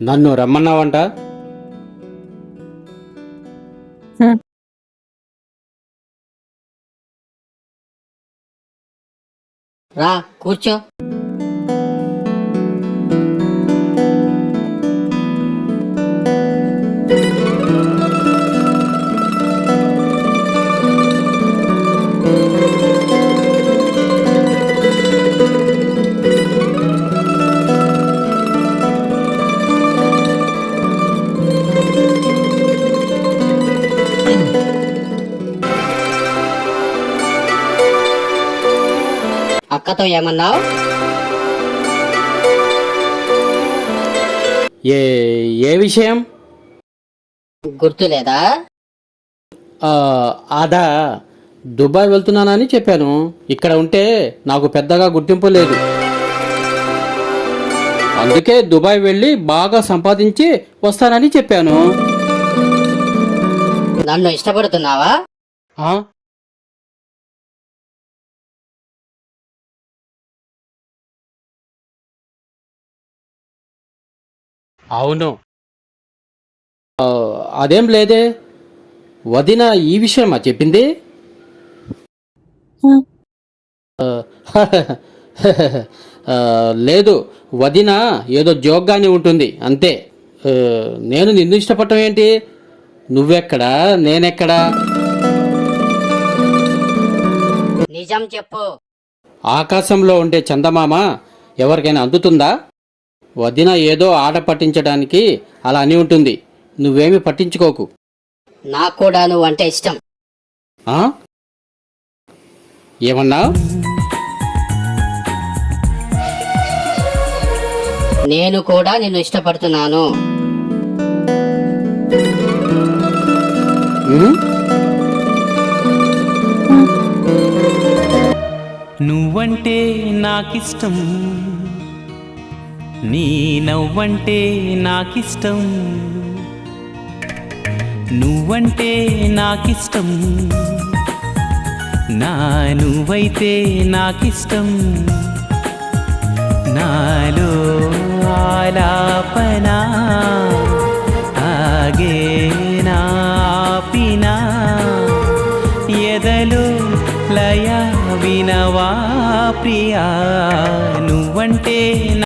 నన్ను రమ్మన్నావంట? రా కూర్చో. అక్కతో ఏమన్నావు ఏ ఏ విషయం? గుర్తులేదా? ఆ, అదా దుబాయ్ వెళ్తున్నానని చెప్పాను. ఇక్కడ ఉంటే నాకు పెద్దగా గుర్తింపు లేదు. అందుకే దుబాయ్ వెళ్ళి బాగా సంపాదించి వస్తానని చెప్పాను. నన్ను ఇష్టపడుతున్నావా? అవును. ఆ, అదేం లేదే. వదిన ఈ విషయమా చెప్పింది? లేదు. వదిన ఏదో జోక్గానే ఉంటుంది అంతే. నేను నిన్ను ఇష్టపడటం ఏంటి? నువ్వెక్కడా? నేనెక్కడా? నిజం చెప్పు. ఆకాశంలో ఉండే చందమామ ఎవరికైనా అందుతుందా? వదిన ఏదో ఆట పట్టించడానికి అలా అని ఉంటుంది. నువ్వేమి పట్టించుకోకు. నాకు కూడా నువ్వు అంటే ఇష్టం. ఆ? ఏమన్నా నేను కూడా నిన్ను ఇష్టపడుతున్నాను. ఉమ్? నువ్వంటే నాకిష్టం. నీ నవ్వంటే నాకిష్టం. నువ్వంటే నాకిష్టం. నా నువ్వైతే నాకిష్టం. నాలో ఆలాపన ఆగే నాపినా ఎదలో లయ వినవా ప్రియా నువ్వంటే